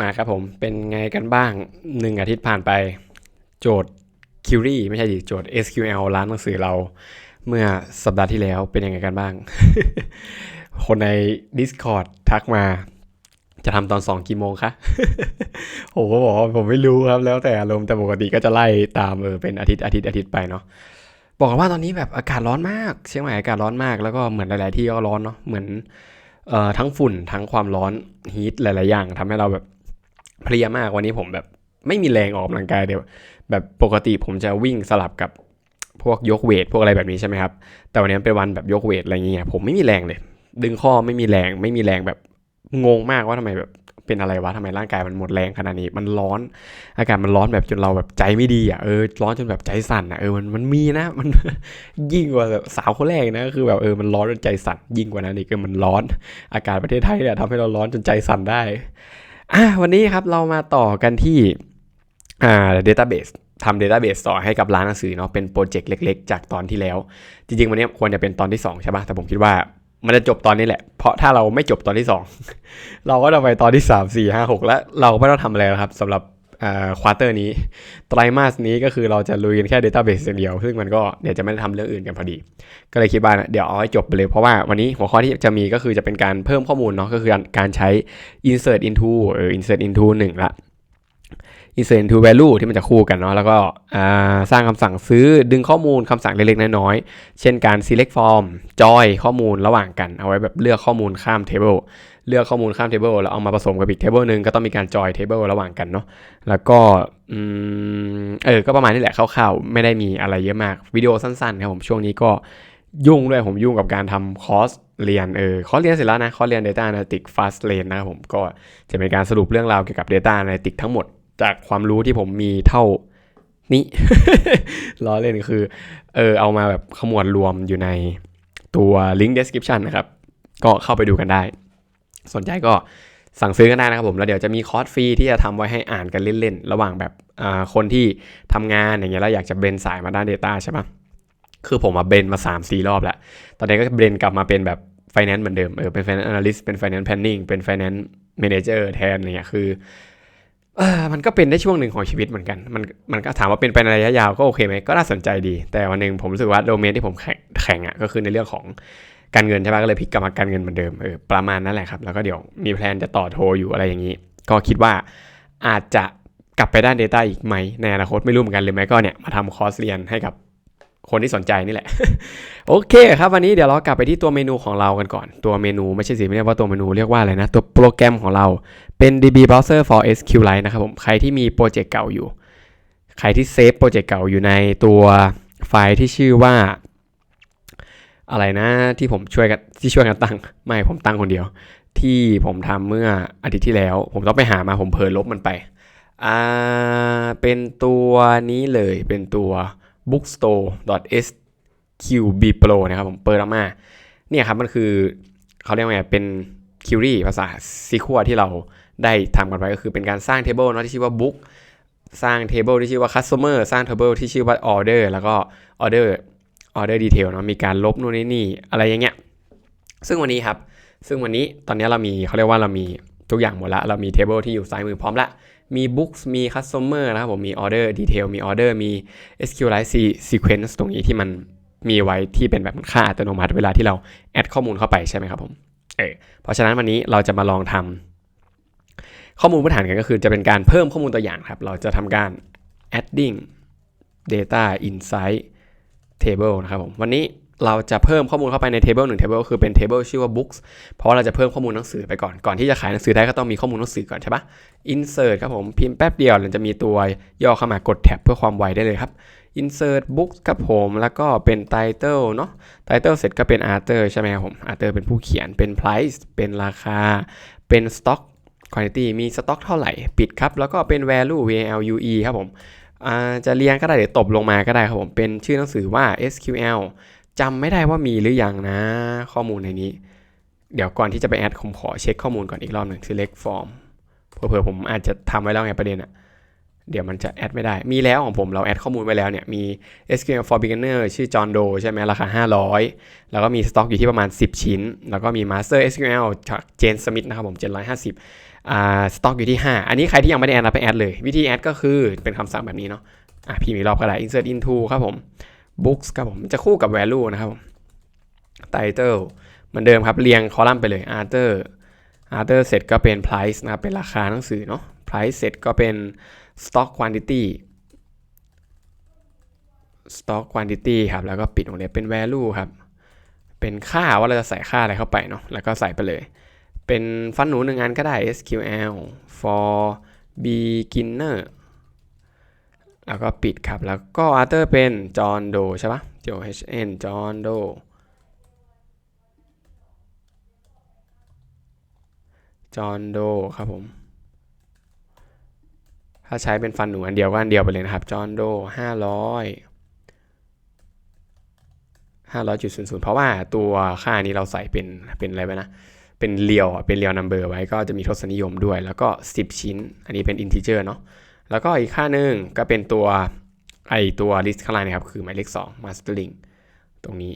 มาครับผมเป็นไงกันบ้างหนึ่งอาทิตย์ผ่านไป โจทย์ Query ไม่ใช่ดิโจทย์ SQL ร้านหนังสือเรา เมื่อสัปดาห์ที่แล้วเป็นยังไงกันบ้าง คนใน Discord ทักมา จะทำตอนสองกี่โมงคะผมก็บอกผมไม่รู้ครับ แล้วแต่อารมณ์แต่ปกติก็จะไล่ตามเออเป็นอาทิตย์อาทิตย์อาทิตย์ไปเนาะบอกว่าตอนนี้แบบอากาศร้อนมาก เชียงใหม่อากาศร้อนมากแล้วก็เหมือนหลาย ๆ ที่ก็ร้อนเนาะเหมือนเอ่อทั้งฝุ่นทั้งความร้อนฮีทหลาย ๆ อย่างทำให้เราแบบ เพลียมากวันนี้ผมแบบไม่มีแรงออกกำลังกายเดี๋ยวแบบปกติผมจะวิ่งสลับกับพวกยกเวทพวกอะไรแบบนี้ใช่ไหมครับ แต่วันนี้เป็นวันแบบยกเวทอะไรเงี้ยผมไม่มีแรงเลย ดึงข้อไม่มีแรงไม่มีแรงแบบงงมากว่าทำไมแบบเป็นอะไรวะทำไมร่างกายมันหมดแรงขนาดนี้ มันร้อน อากาศมันร้อนแบบจนเราแบบใจไม่ดีอะเออร้อนจนแบบใจสั่นอะเออมันมันมีนะมันยิ่งกว่าแบบสาวคนแรกนะคือแบบเออมันร้อนจนใจสั่นยิ่งกว่านั้นอีกคือมันร้อน อากาศประเทศไทยเนี่ยทำให้เราร้อนจนใจสั่นได้ อะวันนี้ครับเรามาต่อกันที่อ่าเดต้าเบสทำเดต้าเบสต่อให้กับร้านหนังสือเนาะเป็นโปรเจกต์เล็ก ๆ จากตอนที่แล้ว จริง ๆ วันนี้ควรจะเป็นตอนที่ 2 ใช่ปะแต่ผมคิดว่ามันจะจบตอนนี้แหละ เพราะถ้าเราไม่จบตอนที่ 2 เราก็จะไปตอนที่ 3 4 5 6 แล้วเราก็ไม่ต้องทำอะไรแล้วครับสำหรับ ควอเตอร์นี้ ไตรมาสนี้ก็คือเราจะลุยกันแค่ Database อย่างเดียว ซึ่งมันก็เดี๋ยวจะไม่ได้ทำเรื่องอื่นกันพอดี ก็เลยคิดว่าเดี๋ยวเอาให้จบไปเลย เพราะว่าวันนี้หัวข้อที่จะมีก็คือจะเป็นการเพิ่มข้อมูลเนาะก็คือการใช้ insert into เออ insert into 1ละ insert to value ที่มันจะคู่กันเนาะแล้วก็สร้างคำสั่งซื้อดึงข้อมูลคำสั่งเล็กๆ น้อยๆ เช่นการ select form join ข้อมูลระหว่างกัน เอาไว้แบบเลือกข้อมูลข้าม table เลือกข้อมูลข้าม table แล้วเอามาผสมกับอีก table หนึ่งก็ต้องมีการ join table ระหว่างกันเนาะแล้วก็เออก็ประมาณนี้แหละคร่าวๆ ไม่ได้มีอะไรเยอะมากวิดีโอสั้นๆครับผมช่วงนี้ก็ยุ่งด้วยผมยุ่งกับการทำคอร์สเรียนเออคอร์สเรียนเสร็จแล้วนะคอร์สเรียน Data Analytics Fast Lane นะครับผมก็จะเป็นการสรุปเรื่องราวเกี่ยวกับ Data Analytics ทั้งหมด จากความรู้ที่ผมมีเท่านี้ ล้อเล่นคือ เออเอามาแบบขมวดรวมอยู่ในตัว link description นะครับ ก็เข้าไปดูกันได้ สนใจก็สั่งซื้อกันได้นะครับผมแล้วเดี๋ยวจะมีคอร์สฟรีที่จะทำไว้ให้อ่านกันเล่นๆ ระหว่างแบบคนที่ทำงานอย่างเงี้ยแล้วอยากจะเบนสายมาด้าน Data ใช่ปะคือผมมาเบนมา 3-4 รอบแล้ว ตอนนี้ก็เบนกลับมาเป็นแบบ Finance เหมือนเดิมเออเป็น Finance Analyst เป็น Finance Planning เป็น Finance Manager แทนเงี้ยคือ มันก็เป็นได้ช่วงหนึ่งของชีวิตเหมือนกัน มันมันก็ถามว่าเป็นไปในระยะยาวก็โอเคไหมก็น่าสนใจดี แต่วันหนึ่งผมรู้สึกว่าโดเมนที่ผมแข่งอะก็คือในเรื่องของการเงินใช่ไหมก็เลยพลิกกลับมาการเงินเหมือนเดิมเออประมาณนั้นแหละครับ แล้วก็เดี๋ยวมีแพลนจะต่อโทรอยู่อะไรอย่างนี้ ก็คิดว่าอาจจะกลับไปด้าน Data อีกไหมในอนาคตไม่รู้เหมือนกันหรือไม่ก็เนี่ยมาทำคอร์สเรียนให้กับคนที่สนใจนี่แหละ โอเคครับ วันนี้เดี๋ยวเรากลับไปที่ตัวเมนูของเรากันก่อน ตัวเมนูไม่ใช่สิไม่เรียกว่าตัวเมนูเรียกว่าอะไรนะ ตัวโปรแกรมของเรา เป็น DB Browser for SQLite นะครับผม ใครที่มีโปรเจกต์เก่าอยู่ ใครที่เซฟโปรเจกต์เก่าอยู่ในตัวไฟล์ที่ชื่อว่า อะไรนะที่ผมช่วยกันที่ช่วยกันตั้ง ไม่ผมตั้งคนเดียว ที่ผมทำเมื่ออาทิตย์ที่แล้ว ผมต้องไปหามาผมเพลินลบมันไปอ่าเป็นตัวนี้เลยเป็นตัว bookstore.sqbpro นะครับผมเปิดออกมาเนี่ยครับมันคือเขาเรียกว่าไงเป็น query ภาษา SQL ที่เรา ได้ทำกันไว้ก็คือเป็นการสร้าง table เนาะที่ชื่อว่า book สร้าง table ที่ชื่อว่า customer สร้าง table ที่ชื่อว่า order แล้วก็ order order detail เนาะมีการลบนู่นนี่นี่อะไรอย่างเงี้ยซึ่งวันนี้ครับ ซึ่งวันนี้ตอนนี้เรามีเขาเรียกว่าเรามีทุกอย่างหมดละ เรามี table ที่อยู่ซ้ายมือพร้อมละ มี books มี customer นะครับผม มี order detail มี order มี SQLite sequence ตรงนี้ที่มันมีไว้ที่เป็นแบบค่าอัตโนมัติเวลาที่เราแอดข้อมูลเข้าไปใช่ไหมครับผม เออ เพราะฉะนั้นวันนี้เราจะมาลองทำ ข้อมูลพื้นฐานกันก็คือจะเป็นการเพิ่มข้อมูลตัวอย่างครับ เราจะทำการ adding data insight table นะครับผม วันนี้เราจะเพิ่มข้อมูลเข้าไปใน table 1 table คือเป็น table ชื่อว่า books เพราะาเราจะเพิ่มข้อมูลหนังสือไปก่อน ก่อนที่จะขายหนังสือได้ก็ต้องมีข้อมูลหนังสือก่อนใช่ปะ insert ครับผม พิมพ์แป๊บเดียวเราจะมีตัวย่อเข้ามากดแท็บเพื่อความไวได้เลยครับ insert books ครับผม แล้วก็เป็น title เนาะ title เสร็จก็เป็น author ใช่ไหมครับผม author เป็นผู้เขียน เป็น price เป็นราคา เป็น stock quantity มี stock เท่าไหร่ปิดครับ แล้วก็เป็น value value ครับผมจะเรียงก็ได้หรือตบลงมาก็ได้ครับผม เป็นชื่อหนังสือว่า SQL จำไม่ได้ว่ามีหรือยังนะข้อมูลในนี้ เดี๋ยวก่อนที่จะไปแอดผมขอเช็คข้อมูลก่อนอีกรอบหนึ่ง select form เผื่อผมอาจจะทำไว้แล้วไงประเด็นอะเดี๋ยวมันจะแอดไม่ได้ มีแล้วของผมเราแอดข้อมูลไว้แล้วเนี่ย มี SQL for Beginner ชื่อ John Doe ใช่ไหมราคา 500 แล้วก็มีสต็อกอยู่ที่ประมาณ 10 ชิ้น แล้วก็มี Master SQL จาก Jane Smith นะครับผม 750อ่า สต็อกอยู่ที่ 5 อันนี้ใครที่ยังไม่ได้แอดนะไปแอดเลย วิธีแอดก็คือเป็นคำสั่งแบบนี้เนาะอะพี่มีรอบก็ได้ insert into ครับผม books ครับผมจะคู่กับ value นะครับผม title เหมือนเดิมครับ เรียงคอลัมน์ไปเลย after after เสร็จก็เป็น price นะครับเป็นราคาหนังสือเนาะ price เสร็จก็เป็น stock quantity stock quantity ครับ แล้วก็ปิดวงเล็บเป็น value ครับ เป็นค่าว่าเราจะใส่ค่าอะไรเข้าไปเนาะ แล้วก็ใส่ไปเลย เป็นฟันหนูหนึ่งอันก็ได้ SQL for beginner แล้วก็ปิดครับ แล้วก็ author เป็น John Doe ใช่ปะ J O H N John Doe John Doe ครับผม ถ้าใช้เป็นฟันหนูอันเดียวก็อันเดียวไปเลยนะครับ จอห์นโดห้าร้อยห้าร้อยจุดศูนย์ศูนย์เพราะว่าตัวค่านี้เราใส่เป็นเป็นอะไรไปนะ เป็นเรียวเป็นเรียวนัมเบอร์ไว้ก็จะมีทศนิยมด้วย แล้วก็ 10 ชิ้น อันนี้เป็นอินทิเจอร์เนาะแล้วก็อีกค่าหนึ่งก็เป็นตัวไอตัว list ข้างล่างนะครับ คือหมายเลข2 mastering ตรงนี้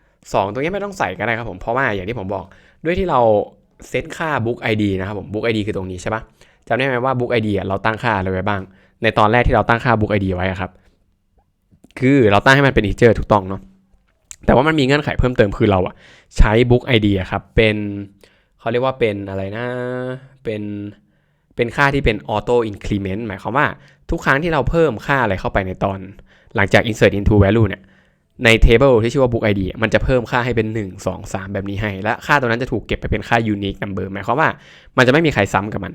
2 ตรงนี้ไม่ต้องใส่ก็ได้ครับผมเพราะว่าอย่างที่ผมบอกด้วยที่เราเซตค่า book ID นะครับผม book ID คือตรงนี้ใช่ปะจำได้ไหมว่า book ID เราตั้งค่าอะไรไว้บ้าง ในตอนแรกที่เราตั้งค่า book ID ไว้ครับ คือเราตั้งให้มันเป็น integer ถูกต้องเนาะแต่ว่ามันมีเงื่อนไขเพิ่มเติมคือเราอะใช้ book ID ครับเป็น เขาเรียกว่าเป็นอะไรนะ เป็นเป็นค่าที่เป็น auto increment หมายความว่าทุกครั้งที่เราเพิ่มค่าอะไรเข้าไปในตอน หลังจาก insert into value เนี่ยใน table ที่ชื่อว่า book ID มันจะเพิ่มค่าให้เป็น 1 2 3 แบบนี้ให้ และค่าตัวนั้นจะถูกเก็บไปเป็นค่า unique number หมายความว่ามันจะไม่มีใครซ้ำกับมัน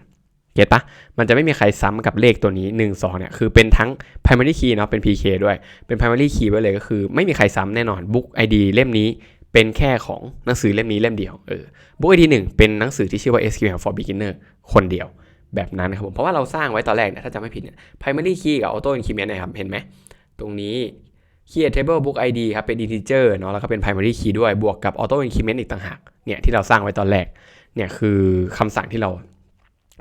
เก็ตปะมันจะไม่มีใครซ้ำกับเลขตัวนี้ 1 2 เนี่ย คือเป็นทั้ง primary key เนาะ เป็น PK ด้วย เป็น primary key ไว้เลยก็คือ ไม่มีใครซ้ำแน่นอน book ID เล่มนี้ เป็นแค่ของหนังสือเล่มนี้เล่มเดียว เออบุ๊กไอดีหนึ่งเป็นหนังสือที่ชื่อว่า SQL for beginner คนเดียวแบบนั้นนะครับผมเพราะว่าเราสร้างไว้ตอนแรกนะถ้าจำไม่ผิดเนี่ย primary key กับ auto increment นะครับเห็นไหมตรงนี้ Key at table book ID ครับเป็น integer เนาะแล้วก็เป็น primary key ด้วยบวกกับ auto increment อีกต่างหากเนี่ยที่เราสร้างไว้ตอนแรกเนี่ยคือคำสั่งที่เรา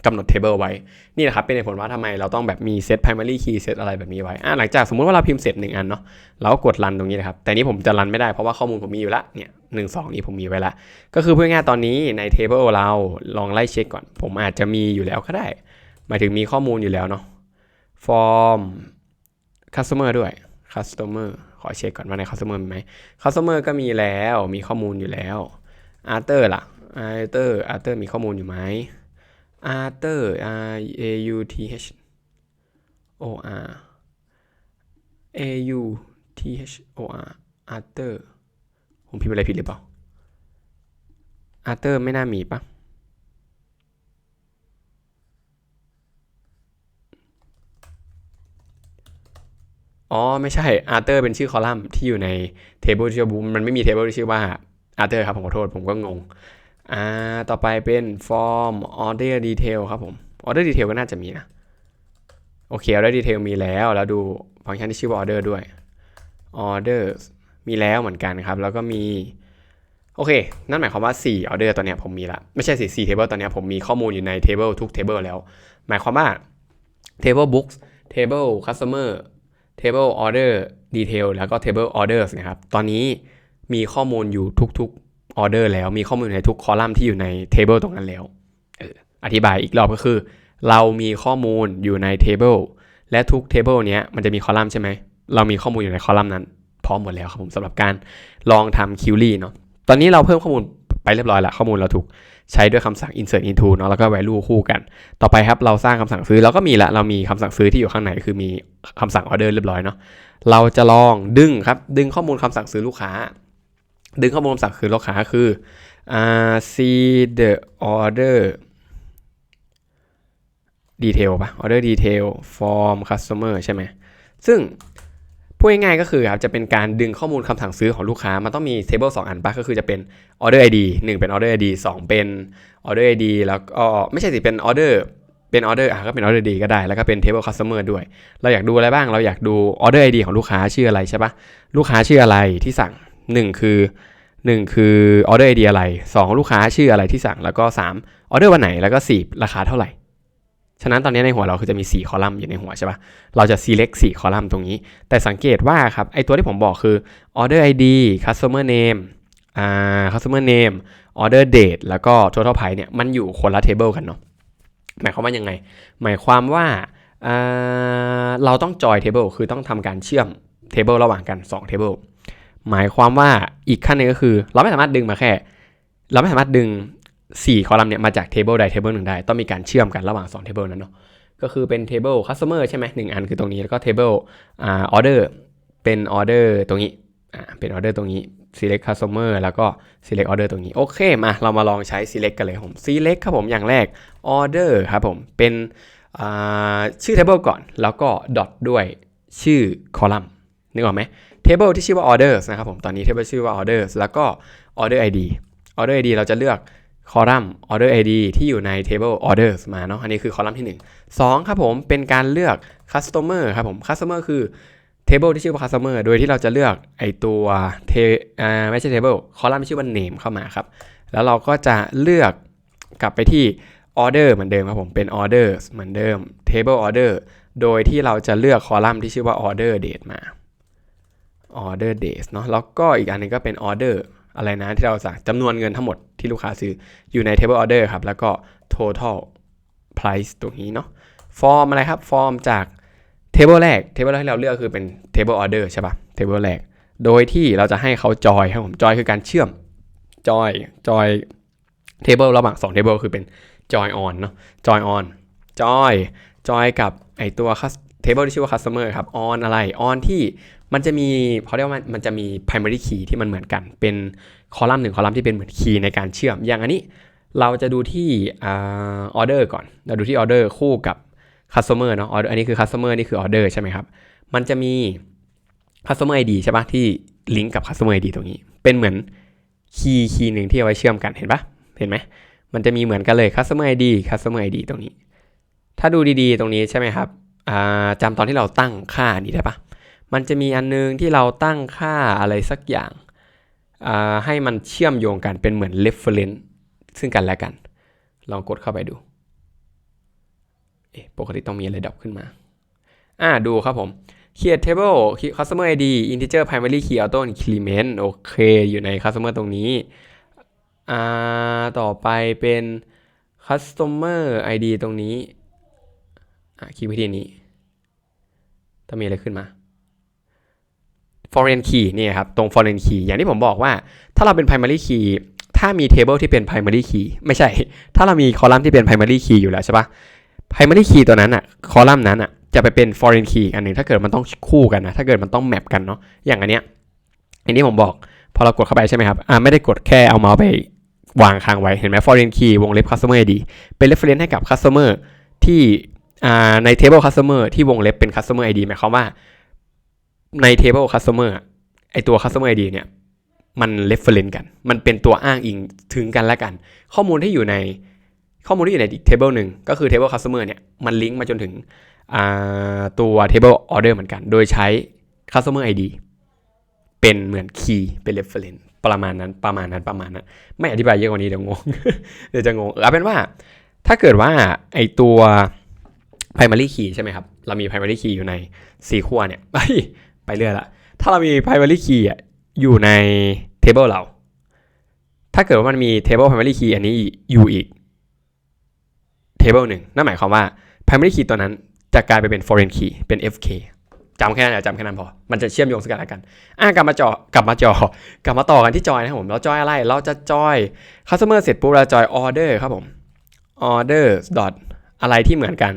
กำหนด table ไว้ นี่แหละครับเป็นเหตุผลว่าทำไมเราต้องแบบมี set primary key set อะไรแบบนี้ไว้อ่าหลังจากสมมุติว่าเราพิมพ์เสร็จหนึ่งอันเนาะเราก็กด run ตรงนี้นะครับ แต่นี้ผมจะรันไม่ได้เพราะว่าข้อมูลผมมีอยู่ละเนี่ยหนึ่งสองนี้ผมมีไว้ละ ก็คือเพื่อง่ายตอนนี้ใน table เราลองไล่เช็คก่อน ผมอาจจะมีอยู่แล้วก็ได้ หมายถึงมีข้อมูลอยู่แล้วเนาะ form customer ด้วย customer ขอเช็คก่อนว่าใน customer มีไหม customer ก็มีแล้วมีข้อมูลอยู่แล้ว arter ล่ะ arter arter มีข้อมูลอยู่ไหม arter r a u t h o r a u t h o r arter ผมพิมพ์อะไรผิดหรือเปล่า arter ไม่น่ามีปะอ๋อ ไม่ใช่ Arthur เป็นชื่อคอลัมน์ที่อยู่ใน table ที่ชื่อว่า book มันไม่มี table ที่ชื่อว่า Arthur ครับ ผมขอโทษ ผมก็งง อ่าต่อไปเป็น form order detail ครับผม order detail ก็น่าจะมีนะ โอเค order detail มีแล้ว แล้วดูฟังก์ชันที่ชื่อว่า order ด้วย order มีแล้วเหมือนกันครับ แล้วก็มี โอเค นั่นหมายความว่า 4 order ตอนเนี้ยผมมีละ ไม่ใช่4 4 table ตอนเนี้ยผมมีข้อมูลอยู่ใน table ทุก table แล้ว หมายความว่า table books table customer table order detail แล้วก็ table orders นะครับ ตอนนี้มีข้อมูลอยู่ทุกๆ order แล้วมีข้อมูลในทุกคอลัมน์ที่อยู่ใน table ตรงนั้นแล้วอธิบายอีกรอบก็คือ เรามีข้อมูลอยู่ใน table และทุก table เนี้ยมันจะมีคอลัมน์ใช่ไหม เรามีข้อมูลอยู่ในคอลัมน์นั้น พร้อมหมดแล้วครับผมสำหรับการลองทำ query เนาะตอนนี้เราเพิ่มข้อมูลไปเรียบร้อยล้วข้อมูลเราถูกใช้ด้วยคำสั่ง insert into เนาะแล้วก็ value คู่กัน ต่อไปครับเราสร้างคำสั่งซื้อเราก็มีละเรามีคำสั่งซื้อที่อยู่ข้างในคือมีคำสั่ง order เรียบร้อยเนาะเราจะลองดึงครับดึงข้อมูลคำสั่งซื้อลูกค้า ดึงข้อมูลคำสั่งซื้อลูกค้าคือ see the order detail ปะ order detail form customer ใช่ไหม ซึ่งพูดง่ายๆก็คือครับจะเป็นการดึงข้อมูลคำสั่งซื้อของลูกค้า มันต้องมี table 2 อันปะก็คือจะเป็น order ID 1 เป็น order ID 2 เป็น order ID แล้วก็ไม่ใช่สิเป็น order เป็น order อะก็เป็น order ID ก็ได้ แล้วก็เป็น table customer ด้วย เราอยากดูอะไรบ้างเราอยากดู order ID ของลูกค้าชื่ออะไรใช่ปะลูกค้าชื่ออะไรที่สั่ง 1 คือ 1 คือ order ID อเดียอะไร 2 ลูกค้าชื่ออะไรที่สั่งแล้วก็3 order วันไหนแล้วก็ 4 ราคาเท่าไหร่ ฉะนั้นตอนนี้ในหัวเราคือจะมี 4 คอลัมน์อยู่ในหัวใช่ปะเราจะ select 4 คอลัมน์ตรงนี้ แต่สังเกตว่าครับไอตัวที่ผมบอกคือ order id customer name อ่า customer name order date แล้วก็ total price เนี่ยมันอยู่คนละ table กันเนาะหมายความว่ายังไง หมายความว่าเราต้องจอย table คือต้องทำการเชื่อม table ระหว่างกัน2 table หมายความว่าอีกขั้นหนึงก็คือ เราไม่สามารถดึงมาแค่ เราไม่สามารถดึง 4 คอลัมน์เนี่ยมาจาก table ใด table หนึ่งได้ ต้องมีการเชื่อมกันระหว่าง2 table นั้นเนาะก็คือเป็น table customer ใช่ไหมหนึ่งอันคือตรงนี้แล้วก็ table อ่า order เป็น order ตรงนี้อ่าเป็น order ตรงนี้ select customer แล้วก็ select order ตรงนี้ โอเคมาเรามาลองใช้ select กันเลยครับผม select ครับผมอย่างแรก order ครับผมเป็นอ่าชื่อ table ก่อน แล้วก็ dot ด้วยชื่อ column นึกออกไหม table ที่ชื่อว่า orders นะครับผม ตอนนี้ table ชื่อว่า orders แล้วก็ order id order id เราจะเลือก column order id ที่อยู่ใน table orders มาเนาะ อันนี้คือคอลัมน์ที่1 2ครับผม เป็นการเลือก customer ครับผม customer คือ table ที่ชื่อว่า customer โดยที่เราจะเลือกไอตัวเทอ่าไม่ใช่ table คอลัมน์ที่ชื่อว่า name เข้ามาครับ แล้วเราก็จะเลือกกลับไปที่ order เหมือนเดิมครับผม เป็น orders เหมือนเดิม table order โดยที่เราจะเลือกคอลัมน์ที่ชื่อว่า order date มา order days เนาะแล้วก็อีกอันหนึงก็เป็น order อะไรนะที่เราสั่งจำนวนเงินทั้งหมดที่ลูกค้าซื้ออยู่ใน table order ครับ แล้วก็ total price ตรงนี้เนาะ form อะไรครับ form จาก table แรก table แรกที่เราเลือกคือเป็น table order ใช่ปะ table แรก โดยที่เราจะให้เขา join ครับผม join คือการเชื่อม join join table ระหว่าง2 table คือเป็น join on เนาะ join on join join กับไอตัว table ที่ชื่อว่า customer ครับ on อะไร on ที่ มันจะมีเขาเรียกว่ามันจะมี primary key ที่มันเหมือนกัน เป็นคอลัมน์หนึ่งคอลัมน์ที่เป็นเหมือนคีย์ในการเชื่อม อย่างอันนี้เราจะดูที่อ่า order ก่อน เราดูที่ order คู่กับ customer เนาะ order อันนี้คือ customer นี่คือ order ใช่ไหมครับ มันจะมี customer ID ใช่ปะที่ลิงก์กับ customer ID ตรงนี้ เป็นเหมือนคีย์คีย์หนึ่งที่เอาไว้เชื่อมกัน เห็นปะเห็นไหม มันจะมีเหมือนกันเลย customer ID customer ID ตรงนี้ ถ้าดูดีๆ ตรงนี้ใช่ไหมครับจำตอนที่เราตั้งค่านี้ได้ปะ มันจะมีอันนึงที่เราตั้งค่าอะไรสักอย่างให้มันเชื่อมโยงกันเป็นเหมือน reference ซึ่งกันและกัน ลองกดเข้าไปดูปกติต้องมีอะไรดับขึ้นมา อ่าดูครับผม create table customer id integer primary key auto increment โอเค อยู่ใน customer ตรงนี้ อ่า ต่อไปเป็น customer id ตรงนี้ อ่าคลิกไปที่นี้ถ้ามีอะไรขึ้นมา foreign key เนี่ยครับตรง foreign key อย่างที่ผมบอกว่าถ้าเราเป็น primary key ถ้ามี table ที่เป็น primary key ไม่ใช่ ถ้าเรามีคอลัมน์ที่เป็น primary key อยู่แล้วใช่ปะ primary key ตัวนั้นอะคอลัมน์นั้นอะจะไปเป็น foreign key อันหนึ่งถ้าเกิดมันต้องคู่กันนะถ้าเกิดมันต้องแมปกันเนาะอย่างอันเนี้ยอันนี้ผมบอกพอเรากดเข้าไปใช่ไหมครับอ่าไม่ได้กดแค่เอาเมาส์ไปวางค้างไว้เห็นไหม foreign key วงเล็บ customer ID เป็น reference ให้กับ customer ที่อ่าใน table customer ที่วงเล็บเป็น customer ID หมายความว่า ใน table customer อะไอตัว customer ID เนี่ยมัน reference กัน มันเป็นตัวอ้างอิงถึงกันและกัน ข้อมูลที่อยู่ในข้อมูลที่อยู่ในอีก table หนึ่งก็คือ table customer เนี่ยมันลิงก์มาจนถึงตัว table order เหมือนกัน โดยใช้ customer ID เป็นเหมือน key เป็น reference ประมาณนั้นประมาณนั้นประมาณนั้น ไม่อธิบายเยอะกว่านี้เดี๋ยวงงเดี๋ยวจะงงเออเอาเป็นว่าถ้าเกิดว่าไอตัว primary key ใช่ไหมครับ เรามี primary key อยู่ใน 4 ขั้วเนี่ย ไปเรื่อยละ ถ้าเรามี primary key อยู่ใน table เรา ถ้าเกิดว่ามันมี table primary key อันนี้อยู่อีก table หนึ่งนั่นหมายความว่า primary key ตัวนั้นจะกลายไปเป็น foreign key เป็น fk จำแค่นั้นอะจำแค่นั้นพอ มันจะเชื่อมโยงซึ่งกันและกันอะกลับมาจอกลับมาจอกลับมาต่อกันที่จอยนะครับผม เราจอยอะไร เราจะจอย customer เสร็จปุ๊บเราจอย order ครับผม order dot อะไรที่เหมือนกัน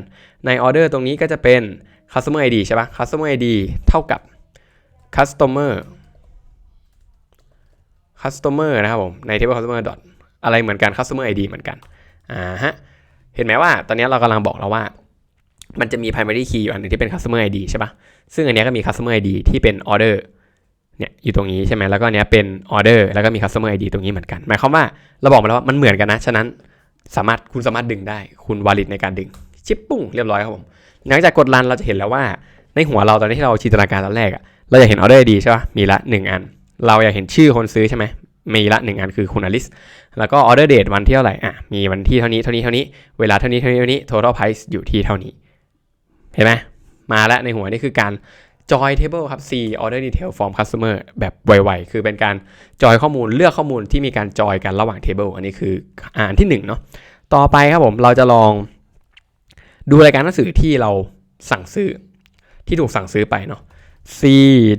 ใน order ตรงนี้ก็จะเป็น customer ID ใช่ปะ customer ID เท่ากับ customer customer นะครับผม ใน table customer dot อะไรเหมือนกัน customer ID เหมือนกันอ่าฮะเห็นไหมว่า ตอนนี้เรากำลังบอกแล้วว่า มันจะมี primary key อยู่อันหนึงที่เป็น customer ID ใช่ปะซึ่งอันนี้ก็มี customer ID ที่เป็น order เนี่ยอยู่ตรงนี้ใช่ไหมแล้วก็อันเนี้ยเป็น order แล้วก็มี customer ID ตรงนี้เหมือนกัน หมายความว่าเราบอกมาแล้วว่ามันเหมือนกันนะ ฉะนั้นสามารถคุณสามารถดึงได้ คุณ valid ในการดึง ชิปปุ้งเรียบร้อยครับผม หลังจากกดรันเราจะเห็นแล้วว่า ในหัวเราตอนที่เราจินตนาการตอนแรกอะ เราอยากเห็น order ID ใช่ปะมีละหนึ่งอัน เราอยากเห็นชื่อคนซื้อใช่ไหม มีละหนึ่งอันคือคุณอลิส แล้วก็ออเดอร์เดทวันที่เท่าไหร่ อะ มีวันที่เท่านี้ เท่านี้ เท่านี้ เวลาเท่านี้ เท่านี้ เท่านี้ total price อยู่ที่เท่านี้ เห็นไหม มาแล้วในหัวนี่คือการ joy table ครับ C order detail form customer แบบไวๆ คือเป็นการจอยข้อมูล เลือกข้อมูลที่มีการจอยกันระหว่าง table อันนี้คืออ่านที่หนึ่งเนาะ ต่อไปครับผม เราจะลองดูรายการหนังสือที่เราสั่งซื้อ ที่ถูกสั่งซื้อไปเนาะ C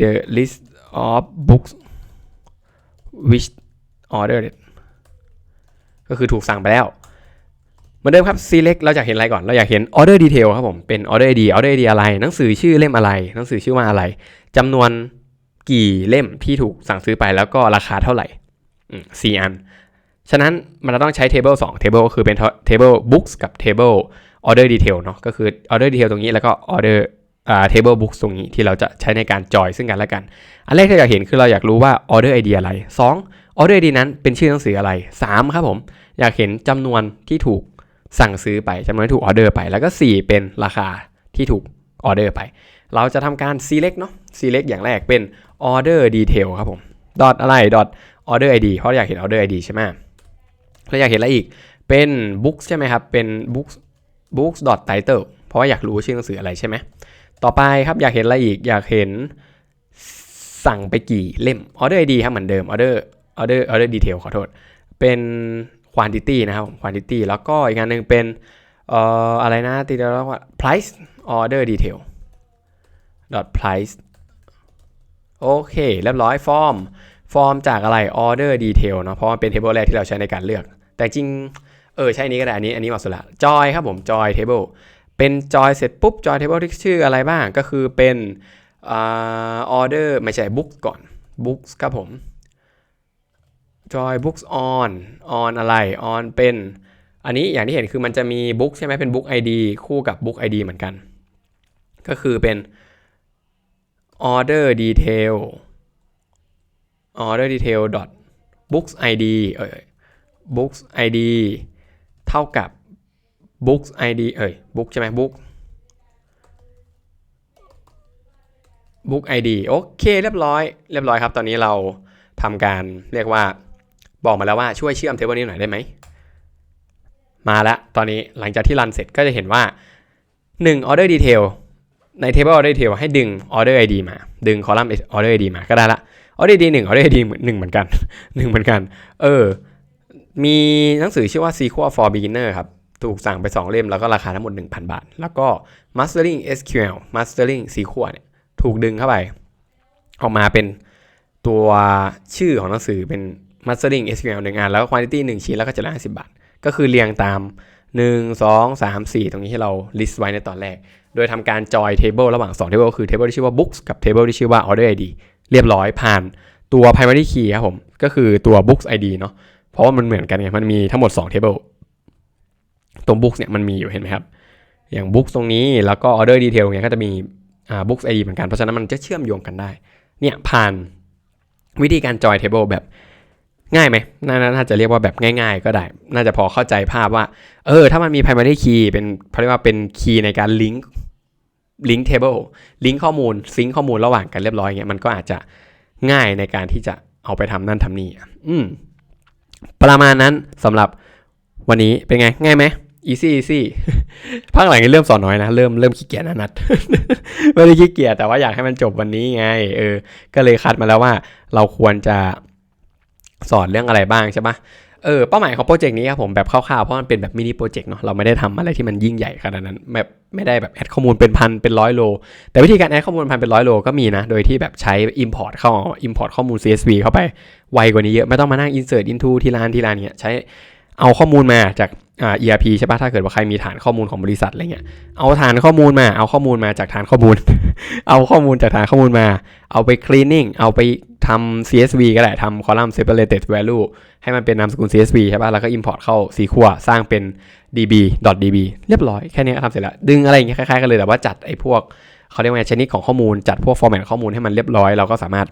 the list of books which ordered ก็คือถูกสั่งไปแล้วเหมือนเดิมครับ select เราอยากเห็นอะไรก่อน เราอยากเห็น order detail ครับผม เป็น order ID order ID อะไร หนังสือชื่อเล่มอะไร หนังสือชื่อว่าอะไรจำนวนกี่เล่มที่ถูกสั่งซื้อไปแล้วก็ราคาเท่าไหร่สี่อัน ฉะนั้นมันจะต้องใช้ table 2 table ก็คือเป็น table books กับ table order detail เนาะก็คือ order detail ตรงนี้แล้วก็ order อ่า table books ตรงนี้ที่เราจะใช้ในการจอยซึ่งกันและกัน อันแรกที่เราอยากเห็นคือเราอยากรู้ว่า order ID อะไร 2 order ID นั้นเป็นชื่อหนังสืออะไร 3 ครับผม อยากเห็นจำนวนที่ถูกสั่งซื้อไปจำนวนที่ถูกออเดอร์ไป แล้วก็ 4 เป็นราคาที่ถูกออเดอร์ไป เราจะทำการ select เนาะ select อย่างแรกเป็น order detail ครับผม dot อะไร dot order id เพราะอยากเห็น order id ใช่ไหมแล้วอยากเห็นอะไรอีกเป็น books ใช่ไหมครับเป็น books books dot title เพราะว่าอยากรู้ชื่อหนังสืออะไรใช่ไหม ต่อไปครับอยากเห็นอะไรอีกอยากเห็นสั่งไปกี่เล่ม order id ครับเหมือนเดิม order order order detail ขอโทษ เป็น quantity นะครับ quantity แล้วก็อีกงานหนึ่งเป็นเอ่ออะไรนะตีแล้วว่า price order detail dot price โอเคเรียบร้อย form form จากอะไร order detail เนาะเพราะว่าเป็น table แรกที่เราใช้ในการเลือก แต่จริง เออใช่นี้ก็ได้ อันนี้อันนี้เหมาะสุดละ joy ครับผม joy table เป็น joy เสร็จปุ๊บ joy table ที่ชื่ออะไรบ้างก็คือเป็นอ่า order ไม่ใช่ book ก่อน books ครับผม joy books on on อะไร on เป็นอันนี้อย่างที่เห็นคือมันจะมี book ใช่ไหมเป็น book id คู่กับ book id เหมือนกัน ก็คือเป็น order detail order detail dot books id เอ่ย books id เท่ากับ books id เอ่ย book ใช่ไหม book book id โอเคเรียบร้อย เรียบร้อยครับ ตอนนี้เราทำการเรียกว่าบอกมาแล้วว่าช่วยเชื่อมเทเบิลนี้หน่อยได้ไหม มาแล้วตอนนี้หลังจากที่รันเสร็จก็จะเห็นว่า 1 order detail ใน table order detail ให้ดึง order id มา ดึง column order id มาก็ได้ละ order id 1 order id 1 เหมือนกัน 1 เหมือนกัน เออ มีหนังสือชื่อว่า SQL for beginner ครับ ถูกสั่งไป 2 เล่มแล้วก็ราคาทั้งหมด 1,000 บาท แล้วก็ mastering SQL mastering sequel เนี่ยถูกดึงเข้าไป ออกมาเป็นตัวชื่อของหนังสือเป็น mastering SQL หนึ่งอันแล้วก็ quantity 1 ชิ้นแล้วก็จะละ50 บาท ก็คือเรียงตาม 1 2 3 4 ตรงนี้ที่เรา list ไว้ในตอนแรก โดยทำการ join table ระหว่าง 2 table คือ table ที่ชื่อว่า books กับ table ที่ชื่อว่า order id เรียบร้อยผ่านตัว primary key ครับผม ก็คือตัว books id เนาะเพราะว่ามันเหมือนกันไงมันมีทั้งหมด 2 table ตรง books เนี่ยมันมีอยู่เห็นไหมครับ อย่าง books ตรงนี้แล้วก็ order detail เนี่ยก็จะมีอ่า books id เหมือนกันเพราะฉะนั้นมันจะเชื่อมโยงกันได้ เนี่ยผ่านวิธีการ join table แบบง่ายไหมน่าน่าจะเรียกว่าแบบง่าย ๆ ก็ได้ น่าจะพอเข้าใจภาพว่า เออ ถ้ามันมี primary key เป็นเขาเรียกว่าเป็น key ในการ link link table link ข้อมูล sync ข้อมูลระหว่างกันเรียบร้อยเงี้ยมันก็อาจจะง่ายในการที่จะเอาไปทำนั่นทำนี่อืมประมาณนั้นสำหรับวันนี้เป็นไง ง่ายไหม easy easy ภาคหลังนี้เริ่มสอนน้อยนะ เริ่มเริ่มขี้เกียจนะนัดไม่ได้ขี้เกียจแต่ว่าอยากให้มันจบวันนี้ไง เออ ก็เลยคัดมาแล้วว่าเราควรจะสอนเรื่องอะไรบ้างใช่ปะเออเป้าหมายของโปรเจกต์นี้ครับผมแบบคร่าวๆเพราะมันเป็นแบบมินิโปรเจกต์เนาะเราไม่ได้ทำอะไรที่มันยิ่งใหญ่ขนาดนั้นแบบไม่ได้แบบแอดข้อมูลเป็นพันเป็นร้อยโล แต่วิธีการแอดข้อมูลพันเป็นร้อยโลก็มีนะ โดยที่แบบใช้ Import เข้า Import ข้อมูล CSV เข้าไปไวกว่านี้เยอะไม่ต้องมานั่ง Insert into ทีละอันทีละอันเนี่ยใช้เอาข้อมูลมาจาก อ่า ERP ใช่ปะถ้าเกิดว่าใครมีฐานข้อมูลของบริษัทอะไรเงี้ย เอาฐานข้อมูลมา เอาข้อมูลมาจากฐานข้อมูล เอาข้อมูลจากฐานข้อมูลมา เอาไป cleaning เอาไปทำ CSV ก็ได้ทำ column separated value ให้มันเป็นนามสกุล CSV ใช่ป่ะแล้วก็ import เข้า SQL สร้างเป็น db db เรียบร้อย แค่นี้ก็ทำเสร็จแล้ว ดึงอะไรอย่างเงี้ยคล้ายๆกันเลยแต่ว่าจัดไอ้พวกเขาเรียกว่าไงชนิดของข้อมูลจัดพวก format ข้อมูลให้มันเรียบร้อยเราก็สามารถ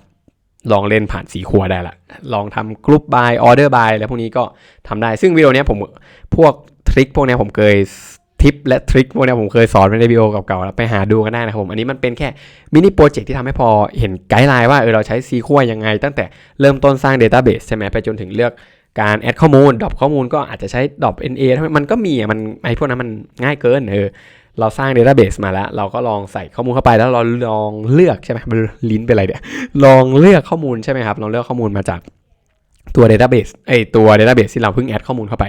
ลองเล่นผ่านสีครัวได้ละ ลองทำ group by order by แล้วพวกนี้ก็ทำได้ ซึ่งวิดีโอนี้ผมพวกทริคพวกนี้ผมเคยทิปและทริคพวกนี้ผมเคยสอนในวิดีโอเก่าๆแล้วไปหาดูกันได้นะครับผม อันนี้มันเป็นแค่มินิโปรเจกต์ที่ทำให้พอเห็นไกด์ไลน์ว่าเออเราใช้ซีคัวยังไง ตั้งแต่เริ่มต้นสร้าง Database ใช่ไหมไปจนถึงเลือกการแอดข้อมูลดรอปข้อมูลก็อาจจะใช้ดรอป NA มันก็มีอะมันไอพวกนั้นมันง่ายเกินเออ เราสร้าง Database มาแล้ว เราก็ลองใส่ข้อมูลเข้าไปแล้วเราลองเลือกใช่ไหมมันลิ้นเป็นอะไรเดี๋ยลองเลือกข้อมูลใช่ไหมครับลองเลือกข้อมูลมาจากตัว Database ไอตัว Database ที่เราเพิ่งแอดข้อมูลเข้าไป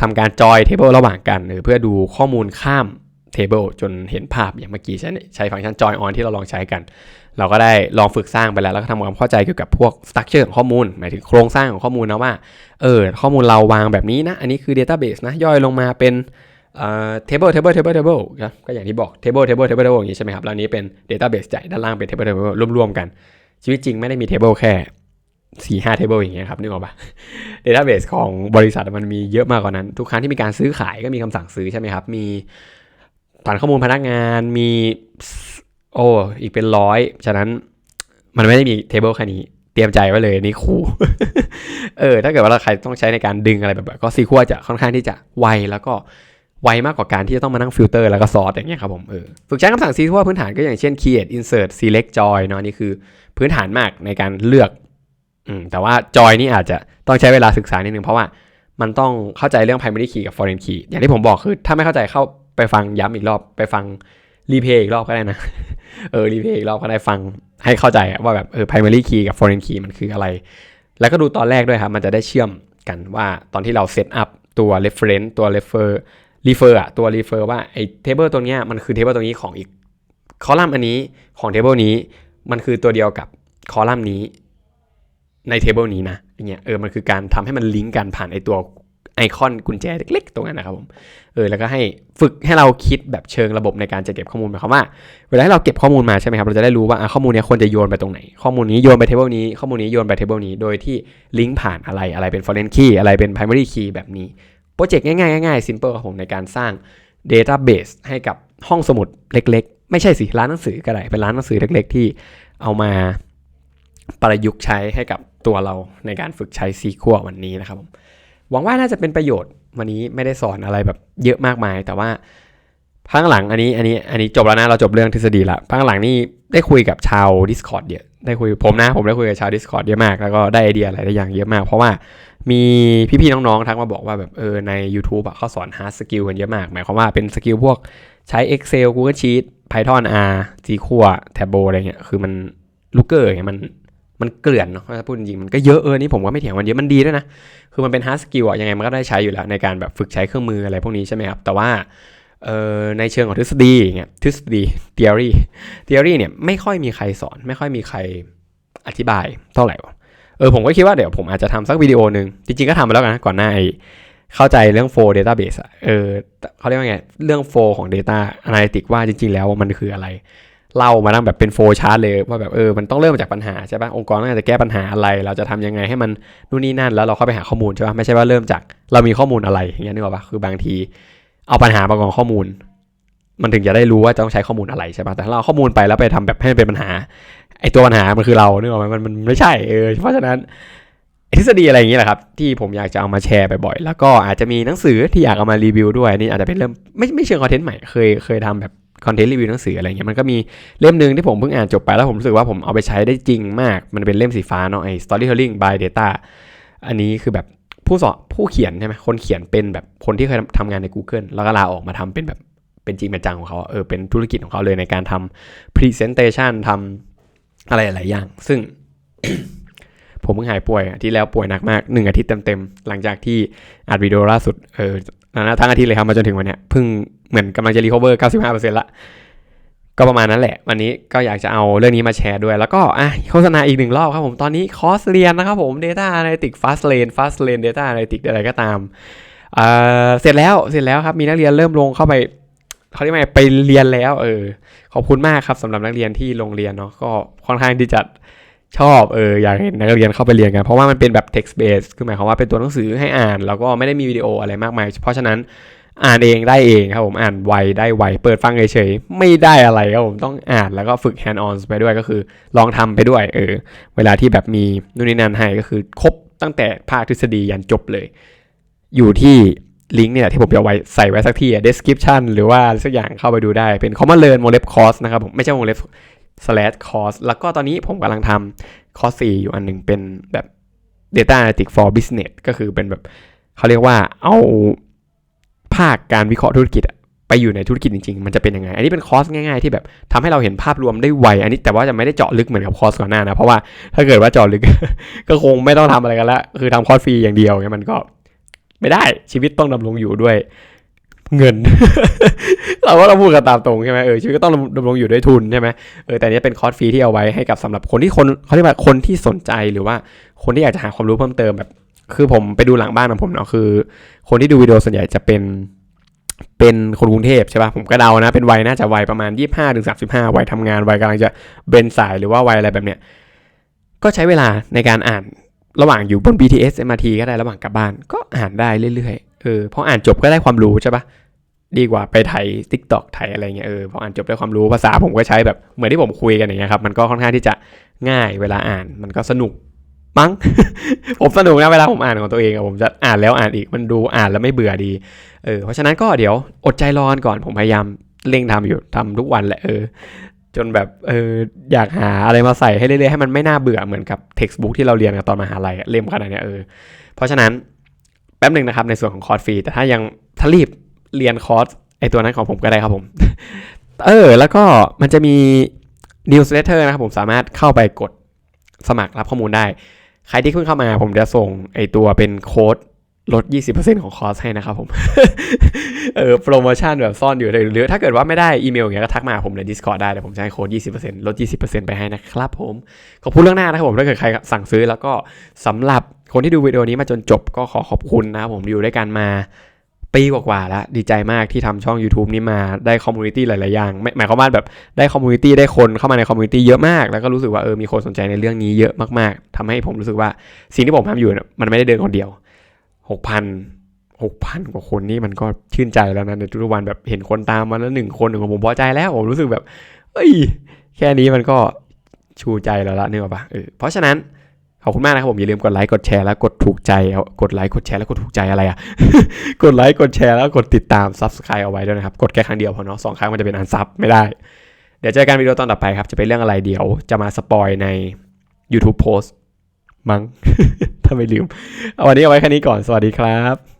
ทำการจอยเทเบิลระหว่างกันหรือเพื่อดูข้อมูลข้ามเทเบิลจนเห็นภาพอย่างเมื่อกี้ใช้ใช้ฟังก์ชันจอยออนที่เราลองใช้กัน เราก็ได้ลองฝึกสร้างไปแล้ว แล้วก็ทำความเข้าใจเกี่ยวกับพวกสตั๊กเจอร์ของข้อมูล หมายถึงโครงสร้างของข้อมูลนะว่า เออข้อมูลเราวางแบบนี้นะ อันนี้คือ Database นะ ย่อยลงมาเป็น เอ่อ table table table table นะก็อย่างที่บอก table table table table อย่างนี้ใช่ไหมครับแล้วนี้เป็น database ใหญ่ด้านล่างเป็น table table รวมๆกัน ชีวิตจริงไม่ได้มี table แค่สี่ห้า table อย่างเงี้ยครับนึกออกปะ database ของบริษัทมันมีเยอะมากกว่านั้น ทุกครั้งที่มีการซื้อขายก็มีคำสั่งซื้อใช่ไหมครับ มีฐานข้อมูลพนักงานมีโอ้อีกเป็นร้อยฉะนั้นมันไม่ได้มี table แค่นี้ เตรียมใจไว้เลยนี่ครูเออถ้าเกิดว่าเราใครต้องใช้ในการดึงอะไรแบบแบบก็ซีคัวจะค่อนข้างที่จะไวแล้วก็ ไวมากกว่าการที่จะต้องมานั่งฟิลเตอร์แล้วก็ซอร์ตอย่างเงี้ยครับผมเออฝึกใช้คำสั่งซีคัวพื้นฐานก็อย่างเช่น create insert select join เนาะนี่คือพื้นฐานมากในการเลือกอืมแต่ว่า join นี่อาจจะต้องใช้เวลาศึกษานิดนึงเพราะว่ามันต้องเข้าใจเรื่อง primary key กับ foreign key อย่างที่ผมบอกคือถ้าไม่เข้าใจเข้าไปฟังย้ำอีกรอบไปฟังรีเพย์อีกรอบก็ได้นะ เออรีเพย์อีกรอบก็ได้ฟังให้เข้าใจว่าแบบเออ primary key กับ foreign key มันคืออะไร แล้วก็ดูตอนแรกด้วยครับ มันจะได้เชื่อมกันว่าตอนที่เราเซตอัพตัว reference ตัว refer refer อะตัว refer ว่าไอ้ table ตัวเนี้ยมันคือ table ตัวนี้ของอีกคอลัมน์อันนี้ของ table นี้มันคือตัวเดียวกับคอลัมน์นี้ใน table นี้นะอย่างเงี้ยเออมันคือการทำให้มันลิงก์กันผ่านไอ้ตัวไอคอนกุญแจเล็กๆ ตรงนั้นนะครับผมเออแล้วก็ให้ฝึกให้เราคิดแบบเชิงระบบในการจะเก็บข้อมูลหมายความว่า เวลาที่เราเก็บข้อมูลมาใช่ไหมครับเราจะได้รู้ว่าข้อมูลเนี้ยควรจะโยนไปตรงไหน ข้อมูลนี้โยนไปเทเบิลนี้ข้อมูลนี้โยนไปเทเบิลนี้โดยที่ลิงก์ผ่านอะไรอะไรเป็น foreign key อะไรเป็น primary key แบบนี้ โปรเจกต์ง่ายๆง่ายๆ simple ครับผมในการสร้าง database ให้กับห้องสมุดเล็กๆ ไม่ใช่สิร้านหนังสือก็ได้เป็นร้านหนังสือเล็ก ๆ ที่เอามาประยุกต์ใช้ให้กับตัวเราในการฝึกใช้ซีคัววันนี้นะครับผมหวังว่าน่าจะเป็นประโยชน์วันนี้ไม่ได้สอนอะไรแบบเยอะมากมาย แต่ว่าพังหลังอันนี้อันนี้อันนี้จบแล้วนะเราจบเรื่องทฤษฎีละพังหลังนี่ได้คุยกับชาว Discord เยอะได้คุยผมนะผมได้คุยกับชาว Discord เยอะมากแล้วก็ได้ไอเดียอะไรได้อย่างเยอะมาก เพราะว่า มีพี่ๆน้องๆทักมาบอกว่าแบบเออใน YouTube อะเขาสอน hard skill กันเยอะมาก หมายความว่าเป็นสกิลพวกใช้ Excel Google Sheet Python R SQL Tableau อะไรเงี้ยคือมันลูกเกอร์อย่างเงี้ยมันมันเกลื่อนเนาะถ้าพูดจริงมันก็เยอะเออนี่ผมก็ไม่เถียงมันเยอะมันดีด้วยนะ คือมันเป็น hard skill อะยังไงมันก็ได้ใช้อยู่แล้ว ในการแบบฝึกใช้เครื่องมืออะไรพวกนี้ใช่ไหมครับ แต่ว่าเออในเชิงของทฤษฎีเงี้ยทฤษฎี theory theory เนี่ยไม่ค่อยมีใครสอน ไม่ค่อยมีใครอธิบายเท่าไหร่ เออผมก็คิดว่าเดี๋ยวผมอาจจะทำสักวิดีโอหนึ่งจริงๆก็ทำมาแล้วกันนะก่อนหน้าไอ้เข้าใจเรื่อง flow database เออเขาเรียกว่าไง เรื่อง flow ของ data analytics ว่าจริง ๆ แล้วมันคืออะไร เล่ามาตั้งแบบเป็นโฟลชาร์ตเลยว่าแบบเออมันต้องเริ่มจากปัญหาใช่ปะองค์กรต้องกาจะแก้ปัญหาอะไร เราจะทำยังไงให้มันนู่นนี่นั่นแล้วเราเข้าไปหาข้อมูลใช่ปะไม่ใช่ว่าเริ่มจากเรามีข้อมูลอะไรอย่างเงี้ยนึกออกปะคือบางทีเอาปัญหามากองข้อมูล มันถึงจะได้รู้ว่าจะต้องใช้ข้อมูลอะไรใช่ปะแต่ถ้าเราข้อมูลไปแล้วไปทำแบบให้มันเป็นปัญหา ไอตัวปัญหามันคือเราเนึกออกไหมมันมันไม่ใช่เออเพราะฉะนั้นทฤษฎีอะไรอย่างเงี้ยแหละครับ ที่ผมอยากจะเอามาแชร์บ่อยๆ แล้วก็อาจจะมีหนังสือที่อยากเอามารีวิวด้วยนี่อาจจะเป็นเริ่มไม่ไม่เชิงคอนเทนต์ใหม่เคยเคยทำแบบคอนเทนต์รีวิวหนังสืออะไรเงี้ยมันก็มีเล่มหนึ่งที่ผมเพิ่งอ่านจบไปแล้วผมรู้สึกว่าผมเอาไปใช้ได้จริงมาก มันเป็นเล่มสีฟ้าเนาะไอ้ storytelling by data อันนี้คือแบบผู้สอนผู้เขียนใช่ไหมคนเขียนเป็นแบบคนที่เคยทำงานใน Google แล้วก็ลาออกมาทำเป็นแบบเป็นจริงเป็นจังของเขาเออเป็นธุรกิจของเขาเลยในการทำ presentation ทำ อะไรหลายอย่าง ซึ่ง ผมเพิ่งหายป่วยที่แล้วป่วยหนักมากหนึ่งอาทิตย์เต็มๆหลังจากที่อัดวิดีโอล่าสุดเออทั้งอาทิตย์เลยครับมาจนถึงวันเนี้ยเพิ่งเหมือนกำลังจะรีคอเวอร์95%ละก็ประมาณนั้นแหละ วันนี้ก็อยากจะเอาเรื่องนี้มาแชร์ด้วย แล้วก็อะโฆษณาอีกหนึ่งรอบครับผม ตอนนี้คอร์สเรียนนะครับผม Data Analytics Fast Lane Fast Lane Data Analytics อะไรก็ตามเเสร็จแล้วเสร็จแล้วครับ มีนักเรียนเริ่มลงเข้าไป เขาเรียกว่าไงไปเรียนแล้ว เออ ขอบคุณมากครับสำหรับนักเรียนที่ลงเรียนเนาะก็ค่อนข้างที่จะชอบเอออยากเห็นนักเรียนเข้าไปเรียนกัน เพราะว่ามันเป็นแบบ text based คือหมายความว่าเป็นตัวหนังสือให้อ่าน แล้วก็ไม่ได้มีวิดีโออะไรมากมาย เพราะฉะนั้นอ่านเองได้เองครับผมอ่านไวได้ไวเปิดฟังเฉยๆไม่ได้อะไรครับผมต้องอ่านแล้วก็ฝึก hand on ไปด้วยก็คือลองทำไปด้วยเออเวลาที่แบบมีนู่นนี่นั่นให้ก็คือครบตั้งแต่ภาคทฤษฎียันจบเลย อยู่ที่ ลิงก์เนี่ยที่ผมจะไว้ใส่ไว้สักที่อะ description หรือว่าสักอย่างเข้าไปดูได้เป็น common learn วงเล็บ course นะครับผมไม่ใช่วงเล็บ slash course แล้วก็ตอนนี้ผมกำลังทำคอร์ส4อยู่อันหนึ่งเป็นแบบ data analytics for business ก็คือเป็นแบบเขาเรียกว่าเอาภาคการวิเคราะห์ธุรกิจไปอยู่ในธุรกิจจริงๆ มันจะเป็นยังไง อันนี้เป็นคอร์สง่ายๆ ที่แบบทำให้เราเห็นภาพรวมได้ไว อันนี้แต่ว่าจะไม่ได้เจาะลึกเหมือนกับคอร์สก่อนหน้านะ เพราะว่าถ้าเกิดว่าเจาะลึก ก็คงไม่ต้องทำอะไรกันละ คือทำคอร์สฟรีอย่างเดียวเนี่ยมันก็ ไม่ได้ชีวิตต้องดำรงอยู่ด้วยเงิน เราก็ต้องพูดกันตามตรงใช่ไหมเออชีวิตก็ต้องดำรงอยู่ด้วยทุนใช่ไหมเออแต่นี้เป็นคอร์สฟรีที่เอาไว้ให้กับสำหรับคนที่คนเขาเรียกว่าคนที่สนใจหรือว่าคนที่อยากจะหาความรู้เพิ่มเติมแบบ คือผมไปดูหลังบ้านของผมเนาะคือ คนที่ดูวิดีโอส่วนใหญ่จะเป็นเป็นคนกรุงเทพใช่ปะผมก็เดานะ เป็นวัยน่าจะวัยประมาณ25ถึงวัยทำงานวัยกำลังจะเบนสายหรือว่าวัยอะไรแบบเนี้ยก็ใช้เวลาในการอ่าน ระหว่างอยู่บน BTS MRT ก็ได้ระหว่างกลับบ้าน ก็อ่านได้เรื่อยๆเออพออ่านจบก็ได้ความรู้ใช่ปะดีกว่าไปไถ TikTok ไถอะไรเงี้ยเออพออ่านจบได้ความรู้ภาษาผมก็ใช้แบบเหมือนที่ผมคุยกันอย่างเงี้ยครับมันก็ค่อนข้างที่จะง่ายเวลาอ่านมันก็สนุกมั้งผมสนุกนะเวลาผมอ่านของตัวเองอะผมจะอ่านแล้วอ่านอีกมันดูอ่านแล้วไม่เบื่อดีเออเพราะฉะนั้นก็เดี๋ยวอดใจรอนก่อนผมพยายามเร่งทำอยู่ทำทุกวันแหละเออ จนแบบเอออยากหาอะไรมาใส่ให้เรื่อยๆให้มันไม่น่าเบื่อเหมือนกับ textbook ที่เราเรียนกันตอนมหาลัยเล่มขนาดนี้เออเพราะฉะนั้นแป๊บหนึ่งนะครับในส่วนของคอร์สฟรีแต่ถ้ายังถ้ารีบเรียนคอร์สไอตัวนั้นของผมก็ได้ครับผม เออ แล้วก็มันจะมี newsletter นะครับผมสามารถเข้าไปกดสมัครรับข้อมูลได้ ใครที่เพิ่งเข้ามาผมจะส่งไอตัวเป็นโค้ด ลด 20%ของคอสให้นะครับผมเออโปรโมชั่นแบบซ่อนอยู่เลยหรือถ้าเกิดว่าไม่ได้อีเมลอย่างเงี้ยก็ทักมาหาผมใน Discord ได้เดี๋ยวผมจะให้โค้ด 20%ลด 20%ไปให้นะครับผม ขอบคุณเรื่องหน้านะครับผมถ้าเกิดใครสั่งซื้อแล้วก็สำหรับคนที่ดูวิดีโอนี้มาจนจบก็ขอขอบคุณนะครับผมอยู่ด้วยกันมาปีกว่าๆแล้วดีใจมากที่ทำช่อง YouTube นี้มาได้คอมมูนิตี้หลายๆอย่างไม่หมายความว่าแบบได้คอมมูนิตี้ได้คนเข้ามาในคอมมูนิตี้เยอะมาก แล้วก็รู้สึกว่าเออมีคนสนใจในเรื่องนี้เยอะมากๆทำให้ผมรู้สึกว่าสิ่งที่ผมทำอยู่มันไม่ได้เดินคนเดียว หกพันหกพันกว่าคนนี่มันก็ชื่นใจแล้วนะในทุกวันแบบเห็นคนตามมาแล้วหนึ่งคนหนึ่งผมพอใจแล้วผมรู้สึกแบบเอ้ยแค่นี้มันก็ชูใจแล้วละเนี่ยป่ะเออเพราะฉะนั้นขอบคุณมากนะครับผมอย่าลืมกดไลค์กดแชร์แล้วกดถูกใจเอากดไลค์กดแชร์แล้วกดถูกใจอะไรอะกดไลค์กดแชร์แล้วกดติดตาม subscribe เอาไว้ด้วยนะครับ กดแค่ครั้งเดียวพอเนาะสองครั้งมันจะเป็นอันซับไม่ได้ เดี๋ยวเจอกันวิดีโอตอนต่อไปครับ จะเป็นเรื่องอะไรเดี๋ยวจะมาสปอยใน YouTube post มั้ง ถ้าไม่ลืม เอาวันนี้เอาไว้แค่นี้ก่อน สวัสดีครับ